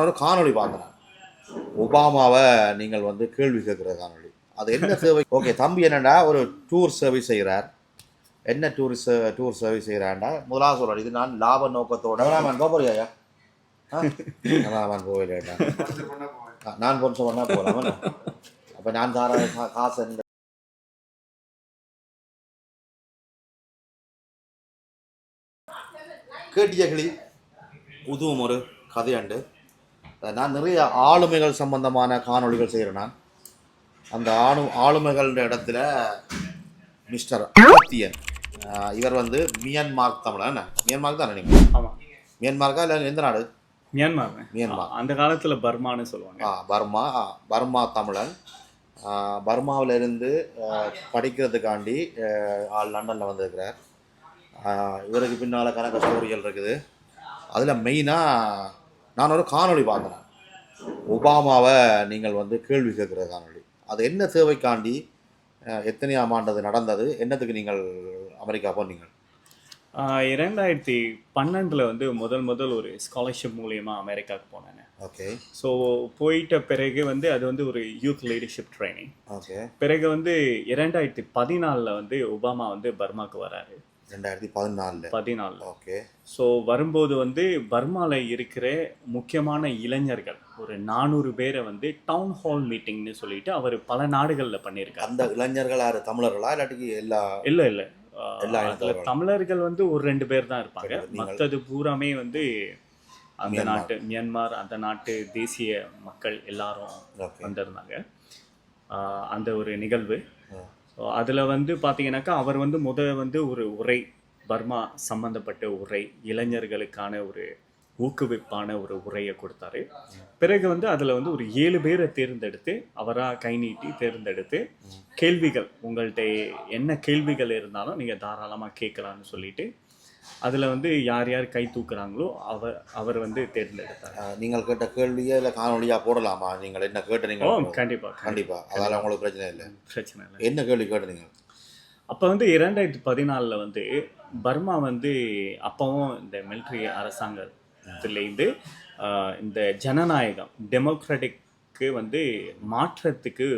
ஒரு காணொளி பார்க்குறேன் ஒபாமாவை நீங்கள் வந்து கேள்வி கேட்குற காணொளி. அது என்ன சேவை? ஓகே தம்பி என்னடா ஒரு டூர் சர்வீஸ் செய்கிறார் என்ன டூர் டூர் சர்வீஸ் செய்கிறாண்டா முதலாவது சொல்கிறார் இது நான் லாப நோக்கத்தோட நான் போறியா நான் போகலைடா நான் கொஞ்சம் பண்ணால் போகலாம் அப்போ நான் தார கா- காசு இந்த கேட்டியகளி உதுவும் ஒரு கதையாண்டு. நான் நிறைய ஆளுமைகள் சம்பந்தமான காணொளிகள் செய்கிறேன் நான். அந்த ஆணு ஆளுமைகள் இடத்துல மிஸ்டர் அகத்தியன் இவர் வந்து மியன்மார்க் தமிழன் மியன்மார்க் தானே நீங்கள் ஆமாம் மியன்மார்க்கா இல்லை எந்த நாடு? மியான்மார். மியான்மார். அந்த காலத்துல பர்மான்னு சொல்லுவாங்க. ஆ பர்மா பர்மா தமிழன். பர்மாவில் இருந்து படிக்கிறதுக்காண்டி ஆள் லண்டனில் வந்திருக்கிறார். இவருக்கு பின்னால் கணக்க ஸ்டோரிகள் இருக்குது. அதில் மெயினாக நான் ஒரு காணொளி பார்த்தேன் ஒபாமாவை நீங்கள் வந்து கேள்வி கேட்குற காணொளி. அது என்ன தேவைக்காண்டி எத்தனையாம் ஆண்டு அது நடந்தது? என்னத்துக்கு நீங்கள் அமெரிக்கா போனீங்க? ஆஹ் இரண்டாயிரத்தி பன்னெண்டுல வந்து முதல் முதல் ஒரு ஸ்காலர்ஷிப் மூலியமா அமெரிக்காவுக்கு போனேன் ஓகே. ஸோ போயிட்ட பிறகு வந்து அது வந்து ஒரு யூத் லீடர்ஷிப் ட்ரைனிங் ஓகே. பிறகு வந்து இரண்டாயிரத்தி பதினாலில் வந்து ஒபாமா வந்து பர்மாக்கு வராரு. ரெண்டாயிரத்தி பதினாலில். பதினாலில். ஓகே. ஸோ வரும்போது வந்து பர்மால இருக்கிற முக்கியமான இளைஞர்கள் ஒரு நானூறு பேரை வந்து டவுன் ஹால் மீட்டிங்னு சொல்லிட்டு அவர் பல நாடுகளில் பண்ணியிருக்காரு. அந்த இளைஞர்கள் யார்? தமிழர்களா? இல்லாட்டிக்கு எல்லா இல்ல இல்ல. தமிழர்கள் வந்து ஒரு ரெண்டு பேர் தான் இருப்பாங்க. மற்றது பூராமே வந்து அந்த. நாட்டு மியான்மார் அந்த நாட்டு தேசிய மக்கள் எல்லாரும் வந்திருந்தாங்க. அந்த ஒரு நிகழ்வு. அதில் வந்து பார்த்தீங்கன்னாக்கா அவர் வந்து முத வந்து ஒரு உரை பர்மா சம்பந்தப்பட்ட உரை இளைஞர்களுக்கான ஒரு ஊக்குவிப்பான ஒரு உரையை கொடுத்தாரு. பிறகு வந்து அதில் வந்து ஒரு ஏழு பேரை தேர்ந்தெடுத்து அவராக கை நீட்டி தேர்ந்தெடுத்து கேள்விகள் உங்கள்கிட்ட என்ன கேள்விகள் இருந்தாலும் நீங்கள் தாராளமாக கேட்கலான்னு சொல்லிட்டு அதில் வந்து யார் யார் கை தூக்குறாங்களோ அவர் அவர் வந்து தேர்ந்தெடுத்தார். நீங்கள் கேட்ட கேள்வியே இல்லை காணொலியாக போடலாமா? நீங்கள் என்ன கேட்ட ஓ நீங்கள் கண்டிப்பாக கண்டிப்பா. அதால உங்களுக்கு பிரச்சனை இல்லை. பிரச்சனை இல்லை. என்ன கேள்வி கேட்ட நீங்கள் அப்போ வந்து இரண்டாயிரத்தி பதினாலில் வந்து பர்மா வந்து அப்போவும் இந்த மிலிட்ரி அரசாங்கத்திலேருந்து இந்த ஜனநாயகம் டெமோக்ராட்டிக்கு வந்து மாற்றத்துக்கு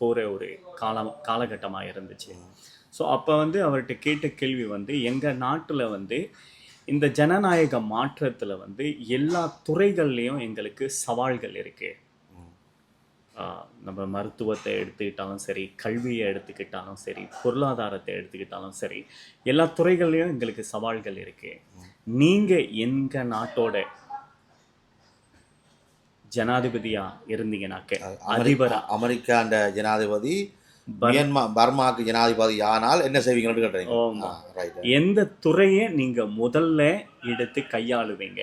போகிற ஒரு காலம் காலகட்டமாக இருந்துச்சு. ஸோ அப்போ வந்து அவர்கிட்ட கேட்ட கேள்வி வந்து எங்கள் நாட்டில் வந்து இந்த ஜனநாயக மாற்றத்தில் வந்து எல்லா துறைகள்லேயும் எங்களுக்கு சவால்கள் இருக்குது நம்ம மருத்துவத்தை எடுத்துக்கிட்டாலும் சரி கல்வியை எடுத்துக்கிட்டாலும் சரி பொருளாதாரத்தை எடுத்துக்கிட்டாலும் சரி எல்லா துறைகள்லையும் எங்களுக்கு சவால்கள் இருக்கு. நீங்க எங்க நாட்டோட ஜனாதிபதியா இருந்தீங்கனாக்க அதிபரா? அமெரிக்கா அந்த ஜனாதிபதி மியன்மா பர்மாக்கு ஜனாதிபதி ஆனால் என்ன செய்வீங்கன்னு கேட்டீங்க. எந்த துறையை நீங்க முதல்ல எடுத்து கையாளுவீங்க?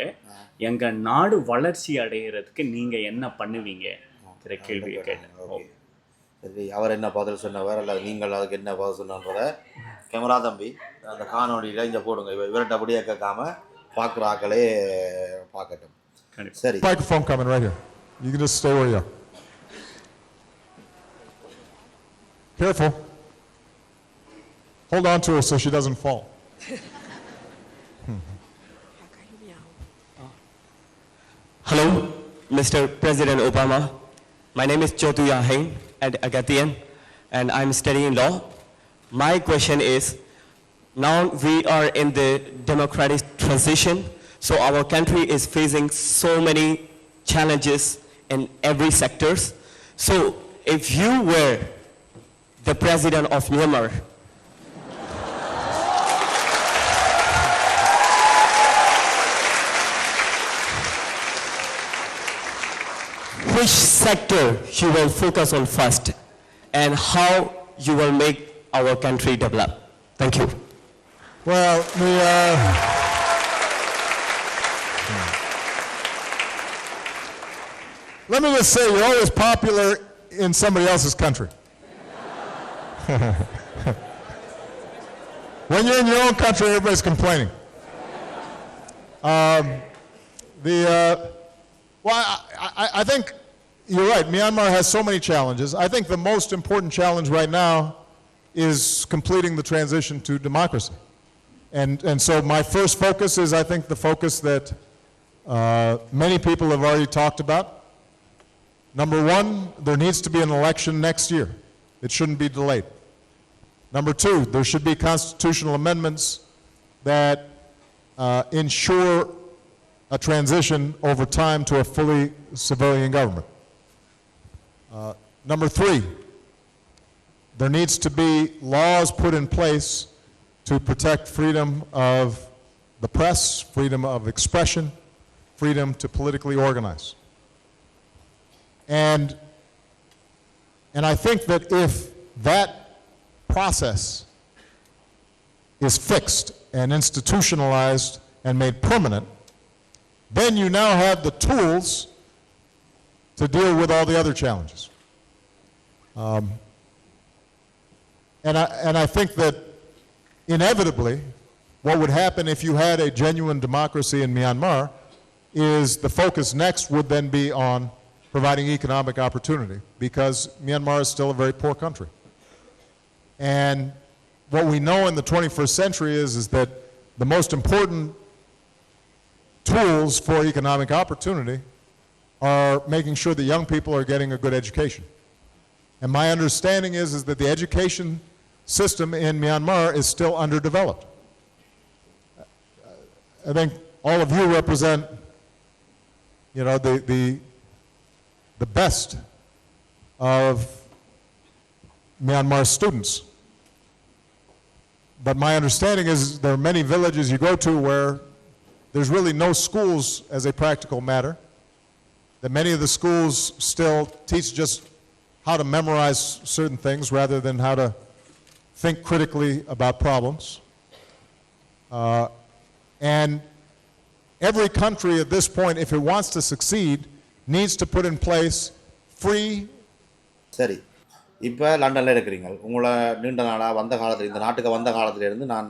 எங்க நாடு வளர்ச்சி அடைகிறதுக்கு நீங்க என்ன பண்ணுவீங்க? கேள்வியை கேட்டேன். அவர் என்ன பதில் சொன்னவர் அல்லது நீங்கள் அதுக்கு என்ன பதில் சொன்னன்றத கேமரா தம்பி அந்த காணொலியில் இங்கே போடுங்க. இவ இவர்கிட்ட அப்படியே கேட்காம பார்க்குற ஆக்களே பார்க்கட்டும். கண்டிப்பா. சரி. Microphone coming right here. You can just stay where you are. Careful. Hold on to her so she doesn't fall. Hello, Mr. President Obama. My name is Chotu Yahain at Agatian, and I'm studying law. My question is, now we are in the democratic transition, so our country is facing so many challenges in every sectors. So if you were the president of Myanmar, which sector you will focus on first and how you will make our country develop. Thank you. Well, the, uh, let me just say, you're always popular in somebody else's country. when you're in your own country, everybody's complaining. Um, the, uh, well, I, I, I think you're right. Myanmar has so many challenges. I think the most important challenge right now is completing the transition to democracy. And, and so my first focus is, I think, the focus that uh, many people have already talked about. Number one, there needs to be an election next year. It shouldn't be delayed. Number two, there should be constitutional amendments that uh, ensure a transition over time to a fully civilian government. Uh, number three, there needs to be laws put in place to protect freedom of the press, freedom of expression, freedom to politically organize. And, and I think that if that process is fixed and institutionalized and made permanent, then you now have the tools to deal with all the other challenges. Um, and, I, and I think that inevitably, what would happen if you had a genuine democracy in Myanmar is the focus next would then be on providing economic opportunity because Myanmar is still a very poor country. And what we know in the 21st century is, is that the most important tools for economic opportunity are making sure that young people are getting a good education. And my understanding is, is that the education system in Myanmar is still underdeveloped. I think all of you represent, you know, the, the, the best of Myanmar students. But my understanding is there are many villages you go to where there's really no schools as a practical matter. That many of the schools still teach just how to memorize certain things rather than how to think critically about problems. Uh, and every country at this point, if it wants to succeed, needs to put in place free சரி இப்போ லண்டனில் இருக்கிறீங்க. உங்களை நீண்ட நாளாக வந்த காலத்தில் இந்த நாட்டுக்கு வந்த காலத்திலிருந்து நான்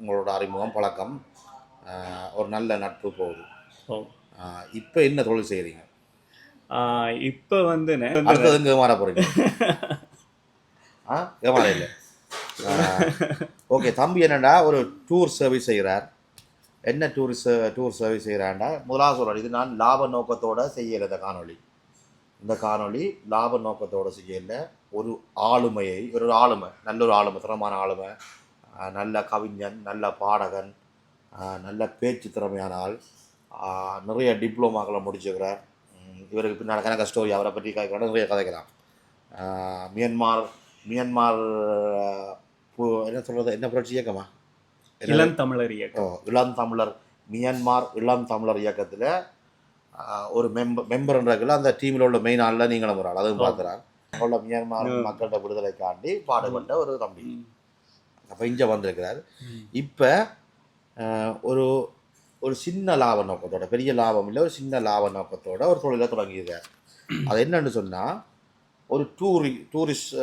உங்களோட அறிமுகம் பழக்கம் ஒரு நல்ல நட்பு போகுது. இப்போ என்ன தொழில் செய்கிறீங்க இப்போ வந்து அடுத்தது இங்கே மாற போகிறீங்க ஆ ஏமாற இல்லை ஓகே தம்பி என்னடா ஒரு டூர் சர்வீஸ் செய்கிறார் என்ன டூரிஸ் டூர் சர்வீஸ் செய்கிறாண்டா முதலாவது சொல்கிறார் இது நான் லாப நோக்கத்தோட செய்யலை இந்த காணொளி. இந்த காணொளி லாப நோக்கத்தோட செய்யல. ஒரு ஆளுமையை ஒரு ஆளுமை நல்ல ஒரு ஆளுமை திறமான ஆளுமை. நல்ல கவிஞன் நல்ல பாடகன் நல்ல பேச்சு திறமையான ஆள் நிறைய டிப்ளமாக்களை முடிச்சுக்கிறார். இவருக்கு பின்னால் கணக்க ஸ்டோரி அவரை பற்றி கதைக்கலாம் நிறைய கதைக்கலாம் மியன்மார் மியன்மார் என்ன சொல்கிறது என்ன புரட்சி இயக்கமா? இளம் தமிழர் இயக்கம். இளம் தமிழர் மியான்மார் இளம் தமிழர் இயக்கத்தில் ஒரு மெம்பர் மெம்பர்ன்றதுல அந்த டீமில் உள்ள மெயின் ஆளில் நீங்களும் ஒரு ஆள். அதுவும் பார்க்குறார். உள்ள மியான்மார் மக்கள்கிட்ட விடுதலைக்காண்டி பாடுபட்ட ஒரு தம்பி. அப்போ இங்கே வந்திருக்கிறார். இப்போ ஒரு ஒரு சின்ன லாப நோக்கத்தோட பெரிய லாபம் இல்லை ஒரு சின்ன லாப நோக்கத்தோட ஒரு தொழிலை தொடங்கியிருக்கார். அது என்னன்னு சொன்னால் ஒரு டூரி டூரிஸ்ட்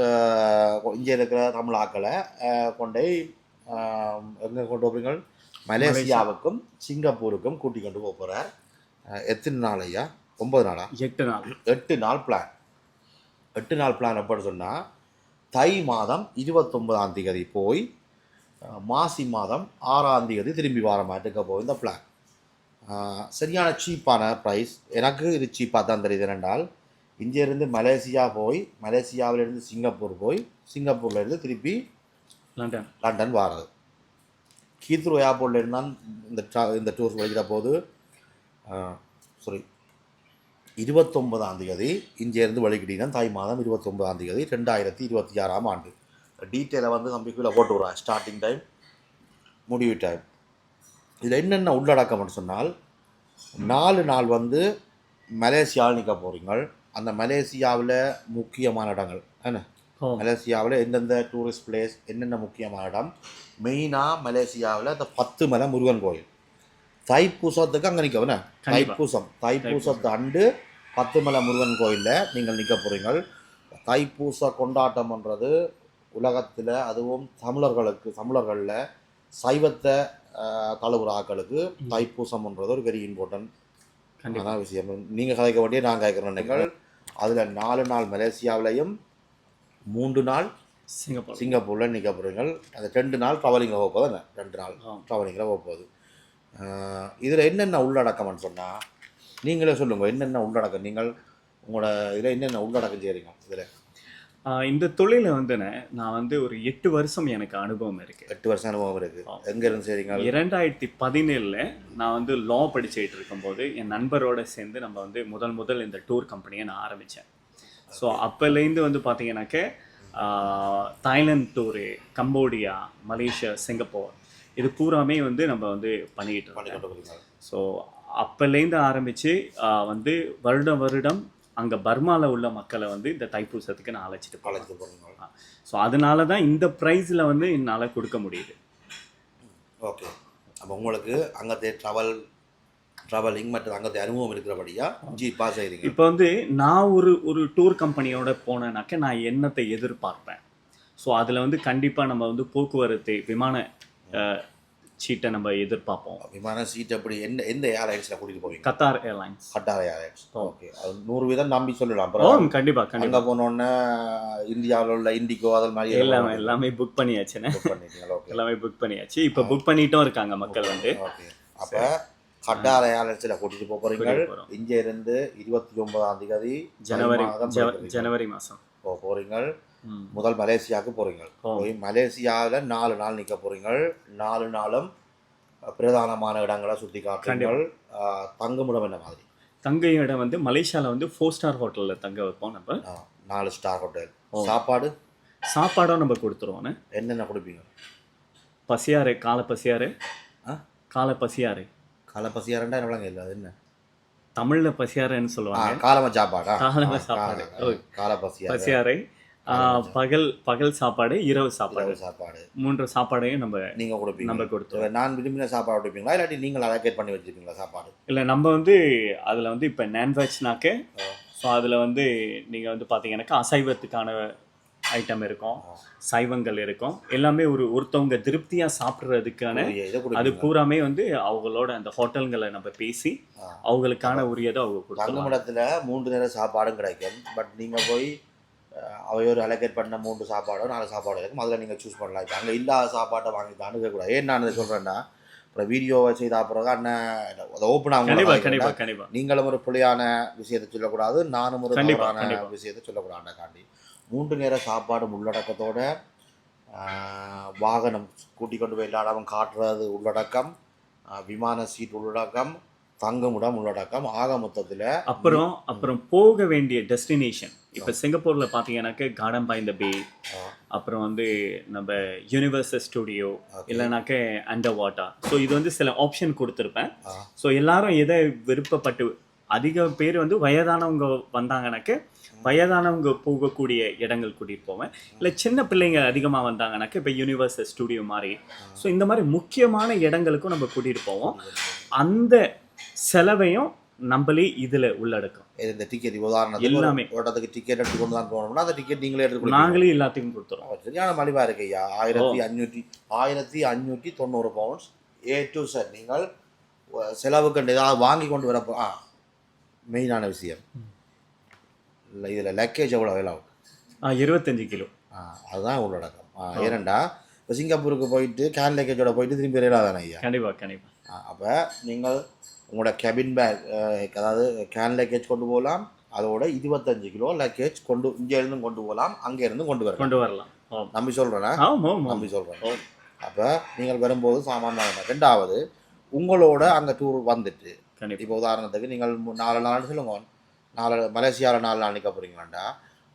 இங்கே இருக்கிற தமிழ் ஆக்களை கொண்டு எங்கே கொண்டு போகிறீங்க மலேசியாவுக்கும் சிங்கப்பூருக்கும் கூட்டி கொண்டு போக போகிறார் எத்தனை நாள் ஐயா? ஒன்பது நாளா? எட்டு நாள். எட்டு நாள் பிளான் எட்டு நாள் பிளான் எப்படின்னு சொன்னால் தை மாதம் இருபத்தொன்பதாம் தேதி போய் மாசி மாதம் ஆறாம் தேதி திரும்பி வர மாட்டுக்க போய் இந்த பிளான் சரியான சீப்பான ப்ரைஸ் எனக்கு இது சீப்பாக தான் தெரியுது என்னென்றால் இங்கேருந்து மலேசியா போய் மலேசியாவிலேருந்து சிங்கப்பூர் போய் சிங்கப்பூர்லேருந்து திருப்பி லண்டன். லண்டன் வாரது கீத்ரோ ஏர்போர்ட்ல இருந்தான் இந்த tra- இந்த டூர் வைக்கிற போது சாரி இருபத்தொன்பதாம் தேதி இங்கேருந்து வழிகிட்டீங்கன்னா தாய் மாதம் இருபத்தொன்பதாம் தேதி ரெண்டாயிரத்தி இருபத்தி ஆறாம் ஆண்டு. டீட்டெயிலை வந்து கீழே போட்டு விட்றான் ஸ்டார்டிங் டைம் முடிவு டைம் இதில் என்னென்ன உள்ளடக்கம்னு சொன்னால் நாலு நாள் வந்து மலேசியாவில் நிற்க போகிறீங்க அந்த மலேசியாவில் முக்கியமான இடங்கள் என்ன? மலேசியாவில் எந்தெந்த டூரிஸ்ட் பிளேஸ் என்னென்ன முக்கியமான இடம்? மெயினாக மலேசியாவில் இந்த பத்து மலை முருகன் கோயில். தைப்பூசத்துக்கு அங்கே நிற்கவன. தைப்பூசம். தைப்பூசத்து அண்டு பத்து மலை முருகன் கோயிலில் நீங்கள் நிற்க போகிறீங்க தைப்பூச கொண்டாட்டம்ன்றது உலகத்தில் அதுவும் தமிழர்களுக்கு தமிழர்களில் சைவத்தை தழுவுற ஆக்களுக்கு தைப்பூசம்ன்றது ஒரு வெரி இம்பார்ட்டன்ட் அதான் விஷயம். நீங்கள் கதைக்க வேண்டிய நான் கேட்குறேன் நீங்கள் அதில் நாலு நாள் மலேசியாவிலையும் மூன்று நாள் சிங்கப்பூர் சிங்கப்பூரில் நிற்க போகிறீங்க அந்த ரெண்டு நாள் ட்ராவலிங்கில் போக போகுது ரெண்டு நாள். ட்ராவலிங்கில் போக போகுது. இதில் என்னென்ன உள்ளடக்கம்னு சொன்னால் நீங்களே சொல்லுங்கள் என்னென்ன உள்ளடக்கம்? நீங்கள் உங்களோட இதில் என்னென்ன உள்ளடக்கம் செய்கிறீங்க இதில்? இந்த தொழிலை வந்துண்ணே நான் வந்து ஒரு எட்டு வருஷம் எனக்கு அனுபவம் இருக்கு. எட்டு வருஷம் அனுபவம் இருக்குது எங்கேருந்து செய்கிறீங்க இரண்டாயிரத்தி பதினேழில் நான் வந்து லா படிச்சுட்டு இருக்கும்போது என் நண்பரோட சேர்ந்து நம்ம வந்து முதல் முதல் இந்த டூர் கம்பெனியை நான் ஆரம்பித்தேன் ஸோ அப்போலேருந்து வந்து பார்த்தீங்கன்னாக்க Thailand tour Cambodia Malaysia Singapore இது பூராமே வந்து நம்ம வந்து பண்ணிக்கிட்டு பண்ணி இருக்கோம் ஸோ அப்போலேருந்து ஆரம்பித்து வந்து வருடம் வருடம் அங்கே பர்மாவில் உள்ள மக்களை வந்து இந்த தைப்பூசத்துக்கு நான் அழைச்சிட்டு அழைச்சிட்டு போகிறேன் ஸோ அதனால தான் இந்த ப்ரைஸில் வந்து என்னால் கொடுக்க முடியுது. ஓகே. அப்போ உங்களுக்கு அங்கே ட்ராவல் ட்ராவலிங் மற்றும் அங்கே அனுபவம் இருக்கிறபடியாக ஜி பாஸ் ஆகிருங்க இப்போ வந்து நான் ஒரு ஒரு டூர் கம்பெனியோட போனேனாக்க நான் என்னத்தை எதிர்பார்ப்பேன்? ஸோ அதில் வந்து கண்டிப்பாக நம்ம வந்து போக்குவரத்து விமான சீட்டை நம்ம எதிர்பார்ப்போம். விமான சீட் அப்படி எந்த எந்த ஏர்லைன்ஸில் கூட்டிகிட்டு போவீங்க? Qatar airlines Qatar airlines okay அது நூறு வீதம் நம்பி சொல்லலாம் அப்புறம் கண்டிப்பாக கண்டிப்பாக போனோடனே இந்தியாவில் உள்ள இண்டிகோ அதல் மாதிரி எல்லாமே எல்லாமே புக் பண்ணியாச்சுண்ணே book பண்ணிட்டீங்களா? எல்லாமே புக் பண்ணியாச்சு. இப்போ புக் பண்ணிட்டும் இருக்காங்க மக்கள் வந்து. ஓகே அப்போ கட்டார ஏர்லைன்ஸில் கூட்டிகிட்டு போக போகிறீங்க. இங்கே இருந்து இருபத்தி ஒன்பதாம் தேதி ஜனவரி. ஜனவரி மாதம் போக போகிறீங்க முதல் மலேசியாவுக்கு போகிறீங்க. போய் மலேசியாவில் நாலு நாள் நிற்க போகிறீங்க நாலு நாளும் பிரதானமான இடங்களை சுற்றி காட்டுறீங்கள் தங்குமிடம் என்ன மாதிரி? தங்க இடம் வந்து மலேசியாவில் வந்து ஃபோர் ஸ்டார் ஹோட்டலில் தங்க வைப்போம் நம்ம. நாலு ஸ்டார் ஹோட்டல். சாப்பாடு? சாப்பாடும் நம்ம கொடுத்துருவோண்ணே என்னென்ன கொடுப்பீங்க? பசியாறு காலை பசியாறு. காலை பசியாறு. காலை பசியாரண்டா என்ன இல்லை அது என்ன? தமிழ்ல பசியாறுன்னு சொல்லுவாங்க. காலம சாப்பாடா? காலம சாப்பாடு. கால- பசியாறு. பசியாறை. பகல் பகல் சாப்பாடு இரவு சாப்பாடு. சாப்பாடு. மூன்று சாப்பாடையும் நம்ம நீங்கள் கொடுப்பீங்க. நம்ம கொடுத்துருவோம் நான் விரும்பின சாப்பாடு கொடுப்பீங்களா? இல்லாட்டி நீங்கள் அலோகேட் பண்ணி வச்சிருப்பீங்களா சாப்பாடு? இல்லை நம்ம வந்து அதில் வந்து இப்போ நான்வெஜ்னாக்க ஸோ அதில் வந்து நீங்கள் வந்து பார்த்தீங்கன்னாக்கா அசைவத்துக்கான ஐட்டம் இருக்கும். சைவங்கள் இருக்கும். எல்லாமே ஒரு ஒருத்தவங்க திருப்தியாக சாப்பிட்றதுக்கான அது பூராமே வந்து அவங்களோட அந்த ஹோட்டல்களை நம்ம பேசி. அவங்களுக்கான உரியதை அவங்க கொடுத்துருவாங்க தங்குமிடத்தில் மூன்று நேரம் சாப்பாடும் கிடைக்கும். பட் நீங்கள் போய் அவையோர் அலோகேட் பண்ண மூன்று சாப்பாடோ நாலு சாப்பாடு இருக்கும் அதில் நீங்கள் சூஸ் பண்ணலாம். இப்போ அங்கே இல்லாத சாப்பாட்டை வாங்கி தான் அணுகக்கூடாது ஏன் நான் இதை சொல்கிறேன்னா அப்புறம் வீடியோவை செய்த அப்புறம் அண்ணன் அதை ஓப்பன் ஆகும் நீங்களும் ஒரு புலியான விஷயத்தை சொல்லக்கூடாது. நானும் ஒரு தவறான. விஷயத்தை சொல்லக்கூடாதுக்காண்டி மூன்று நேர சாப்பாடு உள்ளடக்கத்தோட வாகனம் கூட்டிக் கொண்டு போய் இல்லாதவன் காட்டுறது உள்ளடக்கம் விமான சீட் உள்ளடக்கம் தங்குமிடம் உள்ளடக்கம் ஆக மொத்தத்தில் அப்புறம் அப்புறம் போக வேண்டிய டெஸ்டினேஷன் இப்போ சிங்கப்பூர்ல பார்த்தீங்கன்னாக்க கார்டன் பை இந்த பே அப்புறம் வந்து நம்ம யூனிவர்சல் ஸ்டுடியோ இல்லைனாக்க அண்டர் வாட்டர் ஸோ இது வந்து சில ஆப்ஷன் கொடுத்துருப்பேன். ஸோ எல்லாரும் எதை விருப்பப்பட்டு அதிக பேர் வந்து வயதானவங்க வந்தாங்கனாக்க வயதானவங்க போகக்கூடிய இடங்கள் கூட்டிகிட்டு போவேன். இல்லை சின்ன பிள்ளைங்க அதிகமாக வந்தாங்கனாக்க இப்போ யூனிவர்சல் ஸ்டுடியோ மாதிரி ஸோ இந்த மாதிரி முக்கியமான இடங்களுக்கும் நம்ம கூட்டிகிட்டு போவோம். அந்த செலவையும் நம்மளே இதில் உள்ளடக்கும். இந்த டிக்கெட் உதாரணத்துக்கு எல்லாமே. ஓட்டத்துக்கு டிக்கெட் எடுத்து கொண்டு தான் போனோம்னா அந்த டிக்கெட் நீங்களே எடுத்து நாங்களே எல்லாத்தையும் கொடுத்துருவோம் சரியான மலிவா இருக்கு ஐயா. ஆயிரத்தி அஞ்சூற்றி ஆயிரத்தி அஞ்சூற்றி தொண்ணூறு பவுண்ட்ஸ் ஏ டு சார் நீங்கள் செலவுக்கு ஏதாவது வாங்கி கொண்டு வரப்போ ஆ மெயினான விஷயம். இல்லை இதில் லக்கேஜ் எவ்வளோ வேலை ஆகும்? இருபத்தஞ்சு கிலோ. ஆ அதுதான் உள்ளடக்கம். ஏனண்டா இப்போ சிங்கப்பூருக்கு போயிட்டு கேன் லக்கேஜோட போயிட்டு திரும்பி வரையிலாதானே ஐயா? கண்டிப்பா கண்டிப்பா. அப்போ நீங்கள் உங்களோட கெபின் பேக் அதாவது கேன் லக்கேஜ் கொண்டு போகலாம். அதோட இருபத்தஞ்சு கிலோ லக்கேஜ் கொண்டு இங்கே இருந்தும் கொண்டு போகலாம் அங்கே இருந்தும் கொண்டு வரலாம். கொண்டு வரலாம். நம்பி சொல்கிறேன்னா நம்பி சொல்கிறேன் அப்போ நீங்கள் வரும்போது சாமானியமான ரெண்டாவது உங்களோட அங்கே டூர் வந்துட்டு இப்போ உதாரணத்துக்கு நீங்கள் நாலு நாள் சொல்லுங்க. நாலு மலேசியாவில் நாலு நாள் நிற்க போகிறீங்களாண்டா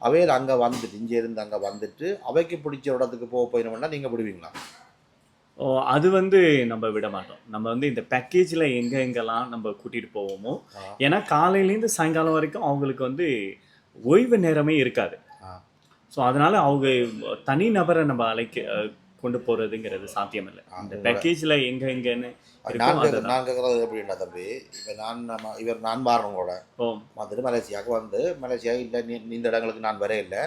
அவையில் அங்கே வந்துட்டு இங்கே இருந்து அங்கே வந்துட்டு அவைக்கு பிடிச்ச இடத்துக்கு போக போயிடணும்னா நீங்கள் விடுவீங்களா? ஓ அது வந்து நம்ம விட மாட்டோம் நம்ம வந்து இந்த பேக்கேஜில் எங்கே எங்கெல்லாம் நம்ம கூட்டிகிட்டு போவோமோ. ஏன்னா காலையிலேருந்து சாயங்காலம் வரைக்கும் அவங்களுக்கு வந்து ஓய்வு நேரமே இருக்காது. ஸோ அதனால அவங்க தனி நபரை நம்ம அழைக்க கொண்டு போகிறதுங்கிறது சாத்தியம் இல்லை ஆ, இந்த உங்களோட- பேக்கேஜில் எங்கே எங்கன்னு நான் நான் கேட்குறது எப்படின்னா தம்பி இப்போ நான் நம்ம இவர் நான் ஓ. வந்துட்டு மலேசியாவுக்கு வந்து மலேசியா இல்லை நீ இந்த இடங்களுக்கு நான் வர இல்லை.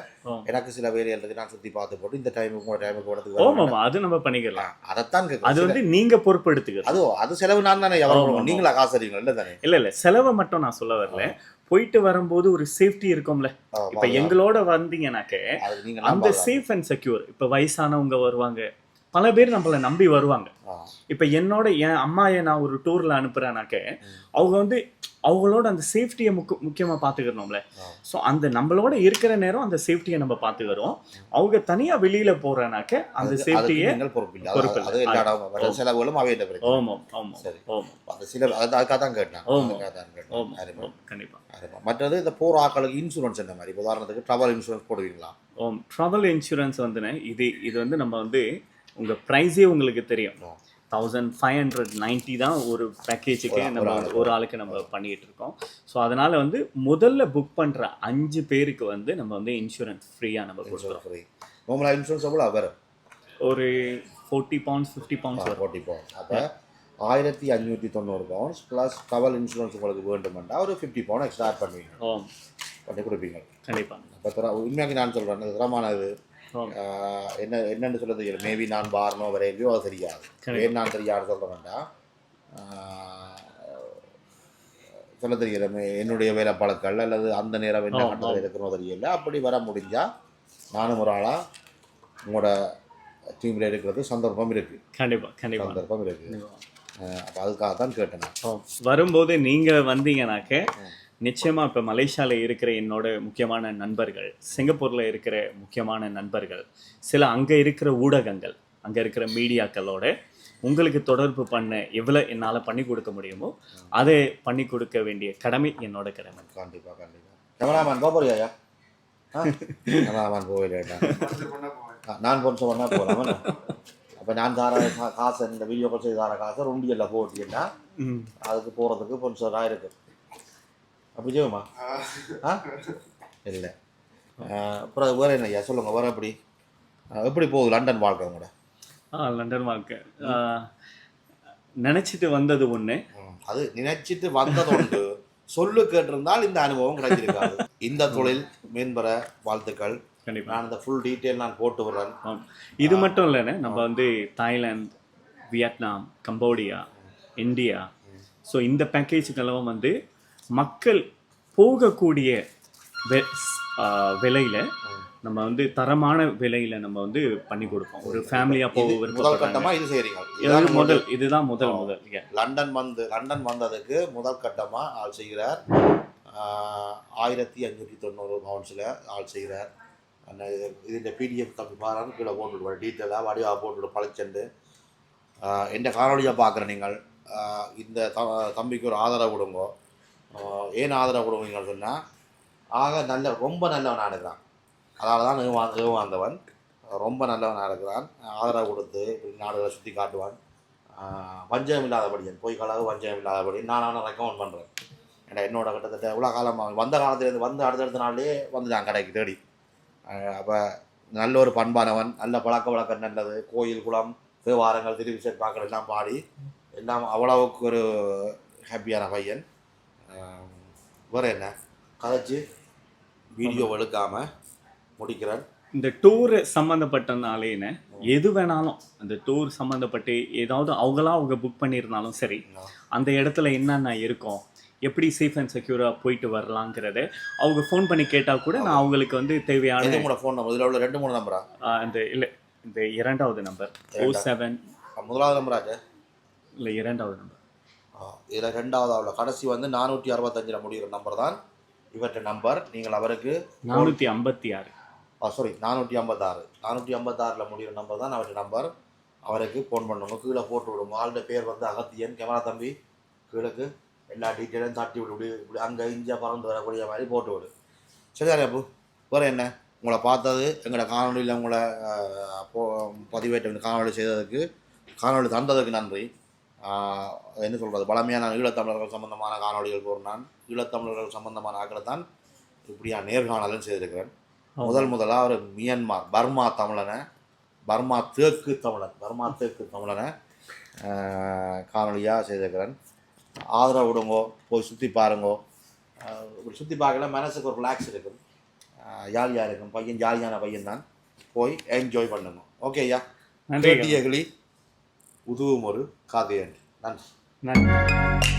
எனக்கு சில வேலைகள் இருக்கு நான் சுற்றி பார்த்து போட்டு இந்த டைமுக்கு உங்களோட டைமுக்கு வரதுக்கு ஓ வரணும். மாமா அது நம்ம பண்ணிக்கலாம். அதைத்தான் கேட்குறேன் அது வந்து நீங்கள் பொறுப்பெடுத்துக்கிறது அது அது செலவு நான் தானே எவ்வளோ. நீங்களா காசு அறிவீங்களா இல்லை தானே? இல்லை இல்லை செலவை மட்டும் நான் சொல்ல வரல. போயிட்டு வரும்போது ஒரு சேஃப்டி இருக்கும்ல. இப்போ எங்களோட வந்தீங்கன்னாக்க அந்த சேஃப் அண்ட் செக்யூர் இப்போ வயசானவங்க வருவாங்க. பல பேர் நம்மளை நம்பி வருவாங்க. இப்போ என்னோட என் அம்மாயை நான் ஒரு டூரில் அனுப்புகிறேனாக்க அவங்க வந்து அவங்களோட அந்த சேஃப்டியை முக்க முக்கியமாக பார்த்துக்கணும்ல. ஆ. ஸோ அந்த நம்மளோட இருக்கிற நேரம் அந்த சேஃப்டியை நம்ம பார்த்துக்கிறோம். அவங்க தனியாக வெளியில் போகிறனாக்க அந்த சேஃப்டியை அது-. அது வர செலவுகளும் பிரச்சனை. ஓமம் ஓமம் சரி. ஓமம் அந்த சில அது அதுக்காக தான் கேட்டேன். கேட்டேன். ஓமம். ஓமம் கண்டிப்பாக. மற்றது இந்த போர் ஆக்களுக்கு இன்சூரன்ஸ் என்ன மாதிரி? உதாரணத்துக்கு ட்ராவல் இன்சூரன்ஸ் போடுவீங்களா? ஓம் ட்ராவல் இன்சூரன்ஸ் வந்துண்ணே இது இது வந்து நம்ம வந்து உங்கள் ப்ரைஸே உங்களுக்கு தெரியும். தௌசண்ட் ஃபைவ் ஹண்ட்ரட் நைன்ட்டி தான் ஒரு பேக்கேஜுக்கு நம்ம ஒரு ஆளுக்கு. நம்ம பண்ணிட்டு இருக்கோம் ஸோ அதனால வந்து முதல்ல புக் பண்ணுற அஞ்சு பேருக்கு வந்து நம்ம வந்து இன்சூரன்ஸ் ஃப்ரீயாக நம்ம கொடுக்குறோம். ஃப்ரீ நார்மலாக இன்சூரன்ஸ் எவ்வளோ வரும் ஒரு forty pounds fifty pounds forty pounds அப்போ ஆயிரத்தி அஞ்சூற்றி தொண்ணூறு பவுண்ட்ஸ் ப்ளஸ் ட்ராவல் இன்சூரன்ஸ் உங்களுக்கு வேண்டுமெண்டா ஒரு ஃபிஃப்டி பவுண்ட் எக்ஸ்ட்ரா ஆட் பண்ணுவீங்க. பண்ணி கொடுப்பீங்க. கண்டிப்பாக அப்போ உண்மையாக நான் சொல்கிறேன் தரமான இது ஆம். ஆஹ், என்ன என்னன்னு சொல்ல தெரியல. மேபி நான் பாரனோ வரையிலையோ அது தெரியாது. ஏன் நான் தெரியாது சொல்கிறேன்டா சொல்ல தெரியல. என்னுடைய வேலை பழக்கள் அல்லது அந்த நேரம் என்ன கட்டத்தில் இருக்கிறோம் தெரியல. அப்படி வர முடிஞ்சால் நானும் ஒரு ஆளாக உங்களோட டீமில் இருக்கிறது சந்தர்ப்பம் இருக்குது கண்டிப்பாக கண்டிப்பாக சந்தர்ப்பம் இருக்குது அப்போ அதுக்காக தான் கேட்டேன் வரும்போது நீங்கள் வந்தீங்கனாக்க நிச்சயமாக இப்போ மலேசியாவில் இருக்கிற என்னோட முக்கியமான நண்பர்கள் சிங்கப்பூரில் இருக்கிற முக்கியமான நண்பர்கள் சில அங்கே இருக்கிற ஊடகங்கள் அங்கே இருக்கிற மீடியாக்களோட உங்களுக்கு தொடர்பு பண்ண எவ்வளோ என்னால் பண்ணி கொடுக்க முடியுமோ அதை பண்ணி கொடுக்க வேண்டிய கடமை என்னோட கடமை. கண்டிப்பாக கண்டிப்பாக கேமராமேன் போக போறியா கேமராமேன் போகலேட்டா நான் கொஞ்சம் பண்ணால் போகலாம் அப்போ நான் தார காசு இந்த வீடியோ கொஞ்சம் தார காசை ரொண்டியல்ல போட்டிங்கன்னா அதுக்கு போகிறதுக்கு கொஞ்சம் தான் இருக்கு. அப்படி செய்வோமா ஆ இல்லை அப்புறம் வேறு என்ன ஐயா சொல்லுங்கள் வேறு எப்படி? ஆ, எப்படி போகுது லண்டன் வாழ்க்கை உங்களோட? ஆ லண்டன் வாழ்க்கை. நினச்சிட்டு வந்தது ஒன்று அது நினைச்சிட்டு வந்தது உண்டு. சொல்லு கேட்டிருந்தால் இந்த அனுபவம் கிடைச்சிருக்காது இந்த தொழில் மேம்பெற வாழ்த்துக்கள். கண்டிப்பாக நான் இந்த ஃபுல் டீட்டெயில் நான் போட்டு விடுறேன். இது மட்டும் இல்லைண்ணே நம்ம வந்து Thailand Vietnam Cambodia India. So இந்த பேக்கேஜுக்கெல்லாம் வந்து மக்கள் போகக்கூடிய வெ விலையில் நம்ம வந்து தரமான விலையில் நம்ம வந்து பண்ணி கொடுப்போம். ஒரு ஃபேமிலியாக போக முதல் கட்டமாக இது செய்கிறீங்க முதல் இதுதான் முதல் முதல் லண்டன் வந்து லண்டன் வந்ததுக்கு முதல் கட்டமாக ஆள் செய்கிறார். ஆயிரத்தி அஞ்சூற்றி தொண்ணூறு பவுன்ஸில் ஆள் செய்கிறார். ഇതിൻ്റെ പി பிடிஎஃப் എഫ് കപ്പി മാറാൻ കീഴെ പോകേണ്ടി ഡീറ്റെയിലാ വടിവാ പോകേണ്ടി പളിച്ചുണ്ട് എൻ്റെ കാറോളിയാ പാക്കറ നിങ്ങൾ ഇന്ന തമ്പിക്ക് ഒരു ആദരവ് കൊടുങ്കോ ஏன் ஆதரவு கொடுங்கன்னு சொன்னால் ஆக நல்ல ரொம்ப நல்லவனாக இருக்கிறான் அதால் தான் ஏவா ஏவாந்தவன் ரொம்ப நல்லவனாக இருக்கிறான் ஆதரவு கொடுத்து நாடுகளை சுற்றி காட்டுவான். வஞ்சகம் இல்லாதபடியன் போய் கலவு வஞ்சகம் இல்லாதபடி நான் அவனை ரெக்கமெண்ட் பண்ணுறேன் ஏன்னா என்னோட கிட்டத்தட்ட எவ்வளோ காலமாக வந்த காலத்துலேருந்து வந்து அடுத்தடுத்த நாள்லேயே வந்துட்டான் கடைக்கு தேடி. அப்போ நல்ல ஒரு பண்பானவன் நல்ல பழக்க வழக்கம் நல்லது கோயில் குளம் தேவாரங்கள் திருவிசை பார்க்கறது எல்லாம் பாடி எல்லாம் அவ்வளவுக்கு ஒரு ஹாப்பியான பையன். வேற என்ன? கதைச்சு வீடியோ எடுக்காமல் முடிக்கிறேன் இந்த டூர் சம்மந்தப்பட்டனாலேன்னு எது வேணாலும் அந்த டூர் சம்மந்தப்பட்டு ஏதாவது அவங்களா அவங்க புக் பண்ணியிருந்தாலும் சரி அந்த இடத்துல என்னென்ன இருக்கும்? எப்படி சேஃப் அண்ட் செக்யூராக போயிட்டு வரலாங்கிறத அவங்க ஃபோன் பண்ணி கேட்டால் கூட நான் அவங்களுக்கு வந்து தேவையான உங்களோட ஃபோன் நம்பர் இதில் உள்ள ரெண்டு மூணு நம்பரா அந்த இல்லை இந்த இரண்டாவது நம்பர் ஓ செவன் முதலாவது நம்பராச்சு இல்லை இரண்டாவது நம்பர் இதில் ரெண்டாவது உள்ள கடைசி வந்து நானூற்றி அறுபத்தஞ்சில் முடிகிற நம்பர் தான் இவற்றை நம்பர் நீங்கள் அவருக்கு நானூற்றி ஐம்பத்தி ஆறு. சாரி நானூற்றி ஐம்பத்தாறு. நானூற்றி ஐம்பத்தாறில் முடிகிற நம்பர் தான் அவருடைய நம்பர் அவருக்கு ஃபோன் பண்ணுங்க கீழே போட்டு விடுங்க ஆளுடைய பேர் வந்து அகத்தியன் கேமரா தம்பி. கீழக்கு எல்லா டீட்டெயிலும் தட்டி விடு இப்படி இப்படி அங்கே இங்கே பறந்து வரக்கூடிய மாதிரி போட்டு விடு. சரிதானே அப்பு வேறு என்ன? உங்களை பார்த்தது எங்களோட காணொலியில் உங்களை போ பதிவேற்ற காணொலி செய்ததுக்கு காணொலி தந்ததுக்கு நன்றி. என்ன சொல்கிறது பழமையான ஈழத்தமிழர்கள் சம்பந்தமான காணொலிகள் போடுறேன் நான் ஈழத்தமிழர்கள் சம்பந்தமான ஆக்களை தான் இப்படியான நேர்காணலும் செய்திருக்கிறேன். முதல் முதலாக ஒரு மியன்மார் பர்மா தமிழனை பர்மா தேக்கு தமிழன் பர்மா தேக்கு தமிழனை காணொலியாக செய்திருக்கிறேன். ஆதரவு விடுங்கோ போய் சுற்றி பாருங்கோ. இப்படி சுற்றி பார்க்கல மனசுக்கு ஒரு ரிலாக்ஸ் இருக்கும். ஜாலியாக இருக்கும். பையன் ஜாலியான பையன் தான் போய் என்ஜாய் பண்ணுங்க ஓகே ஐயா? நன்றி உதவும் ஒரு காதையாண்டி நன்றி. நன்றி.